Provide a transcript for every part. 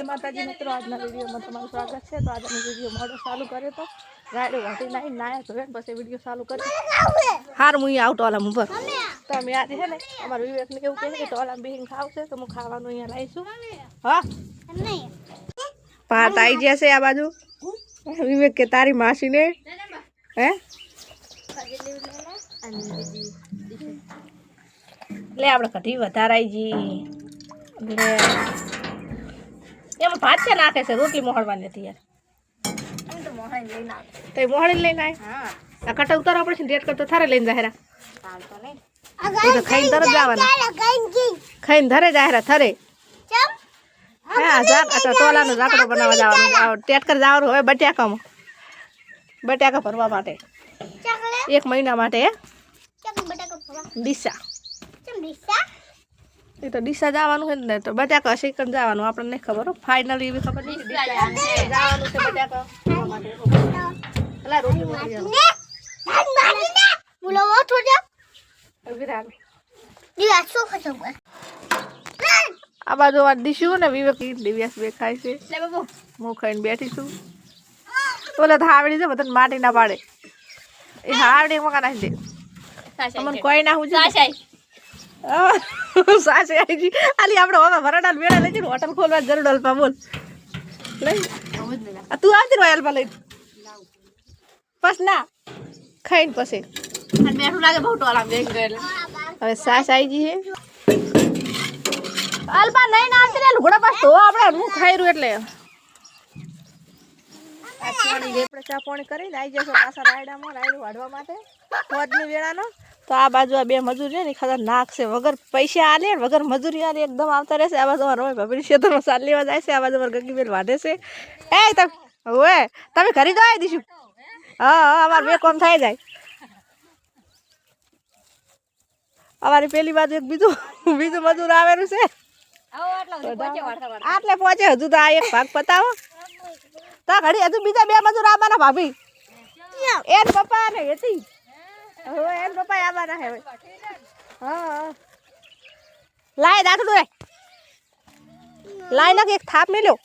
જય માતાજી મિત્રો, આજના વિડીયોમાં તમારું સ્વાગત છે. તો આજનો વીડિયો મોડો ચાલુ કર્યો તો ગાડી વાટી નાઈ નાયા ધોવે ને પછી વીડિયો ચાલુ કર્યો હાર હું આવતો આલામ ઉપર તો અમે આજે છે ને, અમારું વિવેકને એવું કહે કે ટોલામ બેહીને ખાવશે તો હું ખાવાનું અહીંયા લાવીશું હા? ભાત આવી ગયા છે આ બાજુ. વિવેક કે તારી માસીને હે? લે, આપણે કઢી વધારાઈ આવી જી. લે. એમાં ભાત છે નાખે છે રોટલી મોહળવાની નથી યાર. તો એ મોહળી લઈને આય. આ કટા ઉતારવા પડશે ને રેટ કરતો થારે લઈને જાહેરા એ તો ખાઈને તરત જવાના. ખાઈને ધરે જાહેરા થરે હા ઝાક તો ટોલાનો ઝાકડો બનાવવા જવાનું. આ ટેટકર જવાનું હવે બટાકામાં. બટાકા ભરવા માટે. એક મહિના માટે હે. ડીસા? એ તો ડીસા જવાનું છે ને તો બટાકા શીખણ જવાનું આપણને નહીં ખબર હો. ફાઇનલ એવી ખબર નહીં જવાનું છે. બટાકા. ખાવા બોલો. ઊભી રાખ. આ બાજુ ડીશું ને વિવેક દિવ્યાસ બે ખાય છે હું ખાઈને બેઠી છું. ઓલા હાવડી છે બધાને માટી ના પાડે. એ હાવડી મકા નાખી દે. કોઈ ના હું સાસે આવી આલી આપણે હવે વરાડા વેળા લઈ જઈને હોટલ ખોલવા જરૂર અલ્પા બોલ. લઈ તું આવતી ને અલ્પા લઈ બસ ના ખાઈને પછી. હવે સાસ આવી ગઈ છે અલ્પા નહીં ના આવતી લુગડા પાસ તો આપણે. હું ખાઈ રહ્યું એટલે. આપણે ચા પાણી કરીને આવી જશો પાછા રાયડામાં રાયડું વાઢવા માટે. ફોજની વેળાનો. તો આ બાજુ આ બે મજૂર છે ને ખબર નાખશે. વગર પૈસા આલે વગર મજૂરી આલે, એકદમ આવતા રહેશે. આ બાજુ અમારો ભાભી ખેતરમાં સાલ લેવા જાય છે. આ બાજુ અમારે ગગીબેન વાઢે છે. એ, તમે હવે તમે ઘરે આવી દઈશું હા હા, અમારે બે કોમ થઈ જાય. અમારી પેલી બાજુ એક બીજું બીજું મજૂર આવેલું છે. આટલે પહોંચે, હજુ તો આ એક ભાગ પતાવો. તો ઘડી હજુ બીજા બે મજૂર આવવાના ભાભી. એ પપ્પા ને હેતી હવે એન પપ્પા આવવાના હે હવે. હા. લાય દાખલું દોય લાય નાખ એક થાપ મેલ્યો.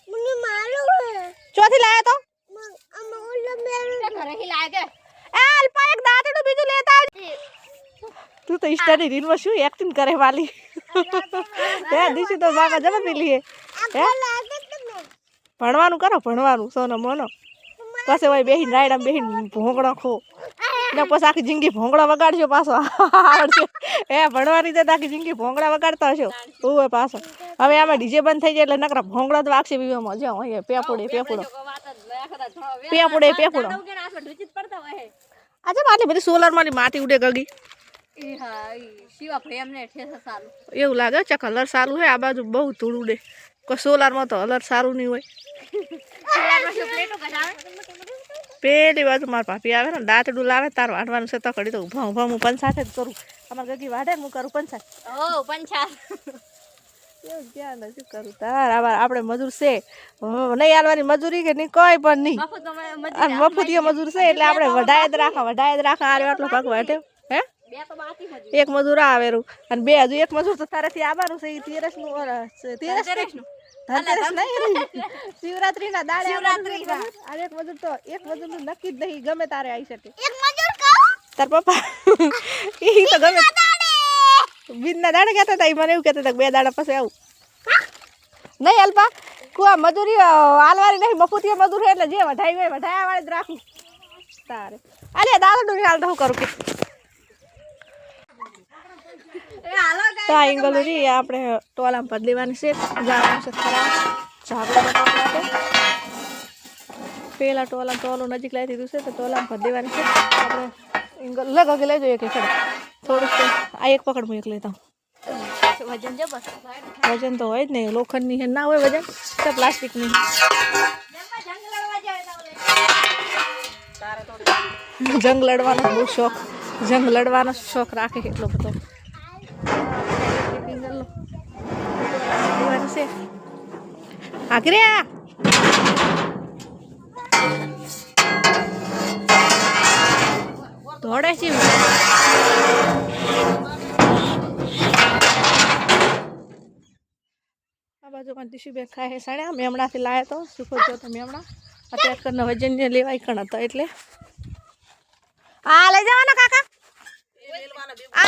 ચોથી લાયા તો? એ અલ્પા એક દાંતડું બીજું લેતા તું તો સ્ટડી રીલમાં શું એક્ટિંગ કરે વાલી? હે દીશું તો બાબા જબર પેલી હે. ભણવાનું કરો ભણવાનું સોનો મોનો પછી હોય બેહીન રાયડા બેહીન ભોંગડો ખો. ને પછી આખી જિંદગી ભોંગડા વગાડજો પાછો. આવડશે. એ ભણવાની તો આખી જિંદગી ભોંગડા વગાડતા હશો. હોય પાછો. હવે આમાં ડીજે બંધ થઈ જાય એટલે નકરા ભોંગડા તો વાગશે બીવામાં જો અહીંયા પેપુડે પેપુડો. પેપુડે. પેપુડો આજે આટલી બધી સોલર માટી ઉડે ગગી. એવું લાગે ચક હલર સારું હે આ બાજુ બહુ ધૂળ ઉડે. કોઈ સોલારમાં તો હલર સારું નહીં હોય. પેલી બાજુ મારા ભાભી આવે ને દાંતડું લાવે તાર વાંડવાનું છે તો કડી તો ઊભા ઊભા હું પંચાયત જ કરું. અમારે ગગી વાટે હું કરું એવું ક્યાં નથી કરું. તાર આપણે મજૂર છે. નહીં હાલવાની મજૂરી કે નહીં કોઈ પણ નહીં. અને મજૂર છે. એટલે આપણે વઢાય જ રાખા વઢાય જ રાખા આરે આટલો ભાગ વાટે હે? એક મજૂર આવેરું અને બે હજુ એક મજૂર તો તારાથી આવવાનું છે તેરસનું તેરસ ધનતેરસ નહીં શિવરાત્રી ના દાડે શિવરાત્રી અને એક મજૂર તો એક મજૂરનું નક્કી જ નહીં ગમે તારે આવી શકે. તાર પપ્પા ઈ તો ગમે બીજ ના દાડે કહેતા હતા મને એવું કહેતા હતા બે દાડા પછી આવું. નહીં અલ્પા કુવા મજૂરી આલવારી નહીં નહીં મજૂર હોય એટલે જે વઢાઈ હોય વઢાયા વાળે જ રાખું. તારે. અરે દાદા નું હાલ તો હું કરું? કે તો આ ઇંગલુરી આપણે ટોલામાં બદલીવાની છે. જવાનું છે ખરા. બનાવવા માટે. પેલા ટોલામાં ટોલું નજીક લાવી દીધું છે તો ટોલામાં બદલીવાની છે. આપણે ઇંગલ લગ લઈ જોઈએ કે ખરા થોડુંક આ એક પકડ હું એક લેતા હું વજન તો હોય જ નહીં લોખંડની હે ના હોય વજન તો પ્લાસ્ટિકની. જંગ લડવાનો બહુ શોખ. જંગ લડવાનો શોખ રાખે એટલો બધો. છે. આખરે દોડે છે. આ બાજુ પણ ટીશ્યુ ખાય છે સાડ્યા મેમણાથી લાયા તો. સુખો જો તો મેમણા. અત્યારે કરીને વજનને લેવાય કણ હતો એટલે. આ લઈ જવાનો કાકા. આ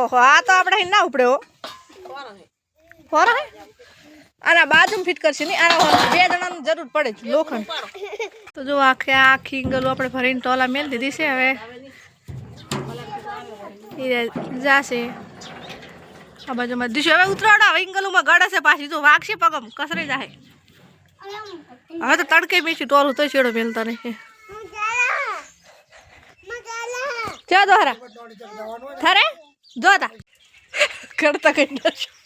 ઓહો આ તો આપણે ના ઉપડે હો ફોરા હે? આના બાજુમાં ફિટ કરશે નહીં આના બે જણાની જરૂર પડે છે લોખંડ. તો જો આખે આખી ઇંગલો આપણે ભરીને ટોલા મેલ દીધી છે હવે. જાશે. આ બાજુમાં દીશું હવે ઉતરાડો હવે ઇંગલુમાં ગળે છે પાછી જો વાગશે પગમ કસરે જાય હવે તો તડકે મીઠી ટોલું તો છેડો મેલતા નહીં. ચા દોહરા. થરે? જોતા. કરતા કઈ ડરશો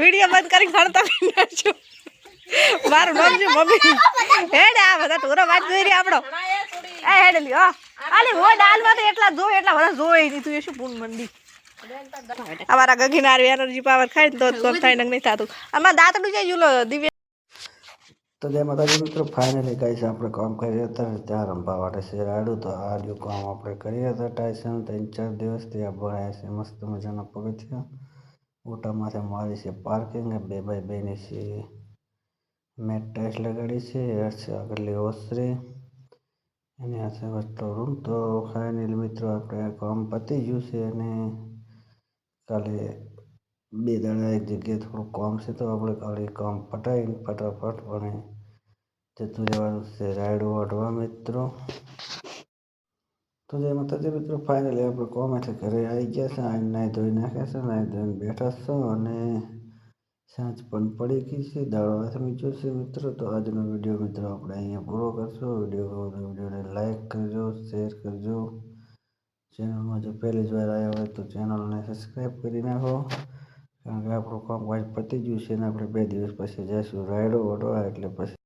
વીડિયો બંધ કરીને ભણતા ડરશો મારું નામ છે મમ્મી. હેડે આ બધા ટોરો વાત જોઈ રહી આપણો. એ હેડ લ્યો અરે હો ડાલમાં તો એટલા જો એટલા બધા જોઈ નહીં તું, એ શું પૂન મંડી. અમારા ગગીનાર એનર્જી પાવર ખાય તો થાય નંગ નહીં થતું. આમાં દાંતડું જાય જુલો, દિવ્ય તો જય માતાજી મિત્રો ફાઇનલી ગાઈસ આપણે કામ કરી હતા ત્યાં રંભા માટે શેરાડું તો આ રહ્યું કામ આપણે કરી હતા ટાઈસન ત્રણ ચાર દિવસથી આ ભરાયા છે મસ્ત મજાના પગથિયા ઓટામાંથી મારી છે પાર્કિંગ બે બાય બેની છે મેટ ટાઈસ લગાડી છે હેર છે આગળની ઓસરી એની આ છે વસ્તુ રૂમ તો ફાઇનલી મિત્રો આપણે કામ પતી ગયું છે અને કાલે બે દાડા એક જગ્યાએ થોડું કામ છે તો આપણે કાલે કામ પટાવીને ફટાફટ પણ જતું રહેવાનું છે. રાઈડ વાઢવા મિત્રો. તો જે માતાજી મિત્રો ફાઇનલી આપણે કોમ એટલે ઘરે આવી ગયા છે. આવીને નાહી ધોઈ નાખ્યા છે, નાહી ધોઈને બેઠા છો અને સાંજ પણ પડી ગઈ છે. દાડો હાથમાં જોશે મિત્રો. તો આજનો વીડિયો મિત્રો આપણે અહીંયા પૂરો કરશું. વીડિયો વિડીયોને લાઈક કરજો શેર કરજો. ચેનલમાં જો પહેલી જ વાર આવ્યા હોય તો ચેનલને સબસ્ક્રાઈબ કરી નાખો. કારણ કે આપણું કામ કાજ પતી ગયું છે ને આપણે બે દિવસ પછી જઈશું. રાયડો વડવા એટલે પછી